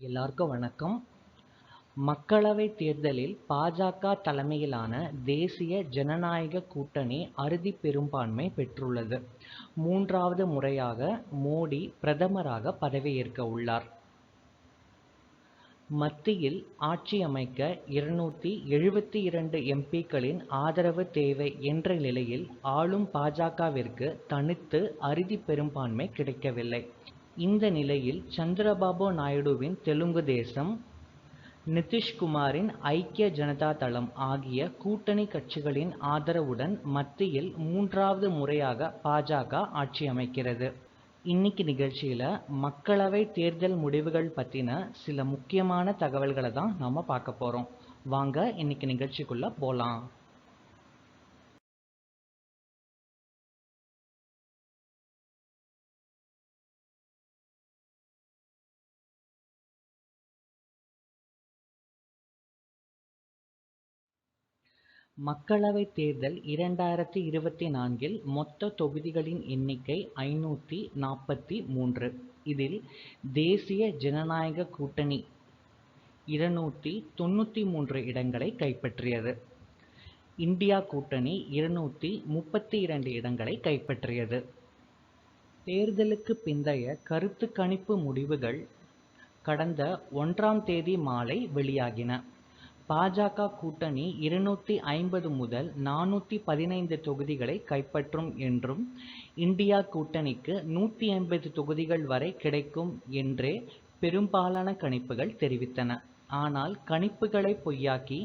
எல்லாருக்கும் வணக்கம் மக்களவை தேர்தலில் பாஜக தலைமையிலான தேசிய ஜனநாயக கூட்டணி அறுதி பெரும்பான்மை பெற்றுள்ளது. மூன்றாவது முறையாக மோடி பிரதமராக பதவியேற்க உள்ளார். மத்தியில் ஆட்சியமைக்க இருநூத்தி எழுபத்தி இரண்டு எம்பிக்களின் ஆதரவு தேவை என்ற நிலையில் ஆளும் பாஜக.விற்கு தனித்து அறுதி பெரும்பான்மை கிடைக்கவில்லை. இந்த நிலையில் சந்திரபாபு நாயுடுவின் தெலுங்கு தேசம், நிதிஷ்குமாரின் ஐக்கிய ஜனதா தளம் ஆகிய கூட்டணி கட்சிகளின் ஆதரவுடன் மத்தியில் மூன்றாவது முறையாக பாஜக ஆட்சி அமைக்கிறது இன்னைக்கு நிகழ்ச்சியில மக்களவை தேர்தல் முடிவுகள் பத்தின சில முக்கியமான தகவல்களை தான் நாம பார்க்க போறோம். வாங்க இன்னைக்கு நிகழ்ச்சிக்குள்ள போலாம். மக்களவைத் தேர்தல் இரண்டாயிரத்து இருபத்தி நான்கில் மொத்த தொகுதிகளின் எண்ணிக்கை ஐநூற்றி நாற்பத்தி மூன்று. இதில் தேசிய ஜனநாயக கூட்டணி இருநூற்றி தொண்ணூற்றி மூன்று இடங்களை கைப்பற்றியது. இந்தியா கூட்டணி இருநூற்றி முப்பத்தி இரண்டு இடங்களை கைப்பற்றியது. தேர்தலுக்கு பிந்தைய கருத்து கணிப்பு முடிவுகள் கடந்த ஒன்றாம் தேதி மாலை வெளியாகின. பாஜக கூட்டணி இருநூத்தி ஐம்பது முதல் நானூத்தி பதினைந்து தொகுதிகளை கைப்பற்றும் என்றும், இந்தியா கூட்டணிக்கு நூத்தி ஐம்பது தொகுதிகள் வரை கிடைக்கும் என்றே பெரும்பாலான கணிப்புகள் தெரிவித்தன. ஆனால் கணிப்புகளை பொய்யாக்கி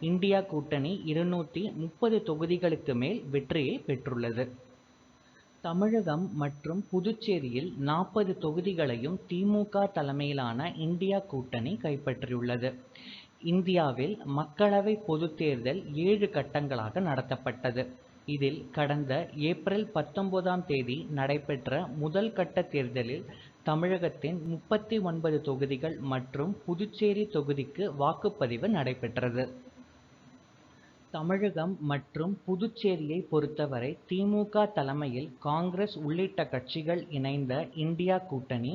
இந்தியா கூட்டணி இருநூத்தி முப்பது தொகுதிகளுக்கு மேல் வெற்றியை பெற்றுள்ளது. தமிழகம் மற்றும் புதுச்சேரியில் நாற்பது தொகுதிகளையும் திமுக தலைமையிலான இந்தியா கூட்டணி கைப்பற்றியுள்ளது. இந்தியாவில் மக்களவை பொதுத் தேர்தல் ஏழு கட்டங்களாக நடத்தப்பட்டது. இதில் கடந்த ஏப்ரல் பத்தொன்பதாம் தேதி நடைபெற்ற முதல் கட்ட தேர்தலில் தமிழகத்தின் முப்பத்தி ஒன்பது தொகுதிகள் மற்றும் புதுச்சேரி தொகுதிக்கு வாக்குப்பதிவு நடைபெற்றது. தமிழகம் மற்றும் புதுச்சேரியை பொறுத்தவரை திமுக தலைமையில் காங்கிரஸ் உள்ளிட்ட கட்சிகள் இணைந்த இந்தியா கூட்டணி,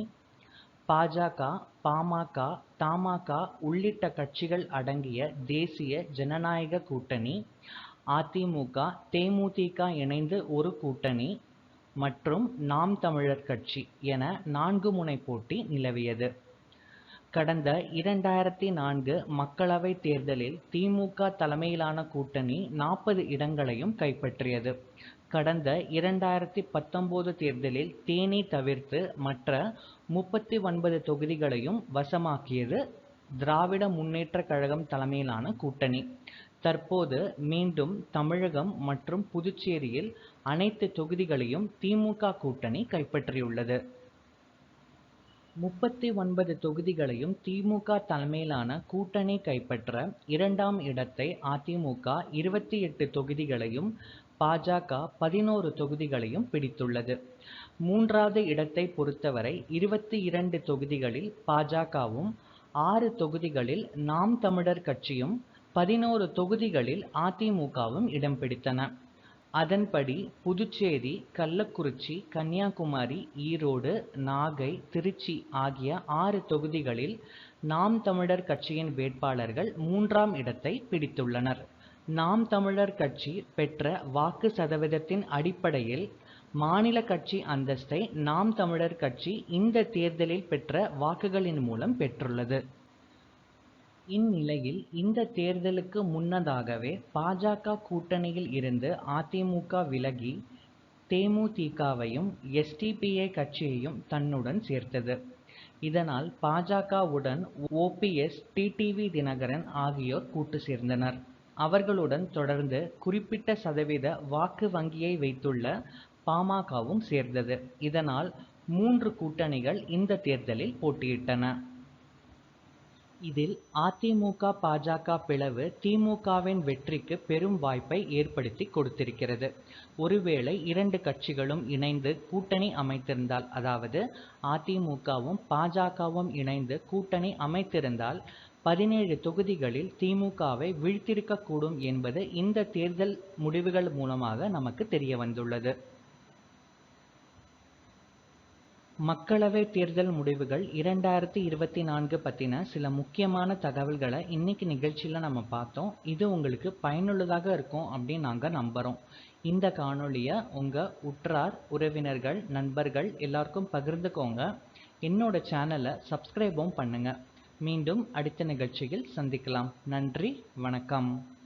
பாஜக, பாமக தமாக உள்ளிட்ட கட்சிகள் அடங்கிய தேசிய ஜனநாயக கூட்டணி, அதிமுக தேமுதிக இணைந்து ஒரு கூட்டணி மற்றும் நாம் தமிழர் கட்சி என நான்கு முனை போட்டி நிலவியது. கடந்த இரண்டாயிரத்தி நான்கு மக்களவைத் தேர்தலில் திமுக தலைமையிலான கூட்டணி நாற்பது இடங்களையும் கைப்பற்றியது. கடந்த இரண்டாயிரத்தி பத்தொன்பது தேர்தலில் தேனி தவிர்த்து மற்ற முப்பத்தி ஒன்பது தொகுதிகளையும் வசமாக்கியது திராவிட முன்னேற்றக் கழகம் தலைமையிலான கூட்டணி. தற்போது மீண்டும் தமிழகம் மற்றும் புதுச்சேரியில் அனைத்து தொகுதிகளையும் திமுக கூட்டணி கைப்பற்றியுள்ளது. முப்பத்தி ஒன்பது தொகுதிகளையும் திமுக தலைமையிலான கூட்டணி கைப்பற்ற இரண்டாம் இடத்தை அதிமுக இருபத்தி எட்டு தொகுதிகளையும், பாஜக. பதினோரு தொகுதிகளையும் பிடித்துள்ளது. மூன்றாவது இடத்தை பொறுத்தவரை இருபத்து இரண்டு தொகுதிகளில் பாஜக.வும், ஆறு தொகுதிகளில் நாம் தமிழர் கட்சியும், பதினோரு தொகுதிகளில் அதிமுகவும் இடம் பிடித்தன. அதன்படி புதுச்சேரி, கள்ளக்குறிச்சி, கன்னியாகுமரி, ஈரோடு, நாகை, திருச்சி ஆகிய ஆறு தொகுதிகளில் நாம் தமிழர் கட்சியின் வேட்பாளர்கள் மூன்றாம் இடத்தை பிடித்துள்ளனர். நாம் தமிழர் கட்சி பெற்ற வாக்கு சதவீதத்தின் அடிப்படையில் மாநில கட்சி அந்தஸ்தை நாம் தமிழர் கட்சி இந்த தேர்தலில் பெற்ற வாக்குகளின் மூலம் பெற்றுள்ளது. இந்நிலையில் இந்த தேர்தலுக்கு முன்னதாகவே பாஜக கூட்டணியில் இருந்து அதிமுக விலகி தேமுதிகவையும் எஸ்டிபிஐ கட்சியையும் தன்னுடன் சேர்த்தது. இதனால் பாஜக.வுடன் ஓபிஎஸ் டிடிவி தினகரன் ஆகியோர் கூட்டு சேர்ந்தனர். அவர்களுடன் தொடர்ந்து குறிப்பிட்ட சதவீத வாக்கு வங்கியை வைத்துள்ள பாமகவும் சேர்ந்தது. இதனால் மூன்று கூட்டணிகள் இந்த தேர்தலில் போட்டியிட்டன. இதில் அதிமுக பாஜக பிளவு திமுகவின் வெற்றிக்கு பெரும் வாய்ப்பை ஏற்படுத்தி கொடுத்திருக்கிறது. ஒருவேளை இரண்டு கட்சிகளும் இணைந்து கூட்டணி அமைத்திருந்தால் அதாவது அதிமுகவும் பாஜக.வும் இணைந்து கூட்டணி அமைத்திருந்தால் பதினேழு தொகுதிகளில் திமுகவை வீழ்த்திருக்கக்கூடும் என்பது இந்த தேர்தல் முடிவுகள் மூலமாக நமக்கு தெரிய வந்துள்ளது. மக்களவை தேர்தல் முடிவுகள் இரண்டாயிரத்தி இருபத்தி நான்கு பற்றின சில முக்கியமான தகவல்களை இன்னைக்கு நிகழ்ச்சியில் நம்ம பார்த்தோம். இது உங்களுக்கு பயனுள்ளதாக இருக்கும் அப்படின்னு நாங்கள் நம்புகிறோம் இந்த காணொளியை உங்கள் உற்றார் உறவினர்கள் நண்பர்கள் எல்லாருக்கும் பகிர்ந்துக்கோங்க. என்னோட சேனலை சப்ஸ்கிரைபும் பண்ணுங்கள் மீண்டும் அடுத்த நிகழ்ச்சியில் சந்திக்கலாம். நன்றி வணக்கம்.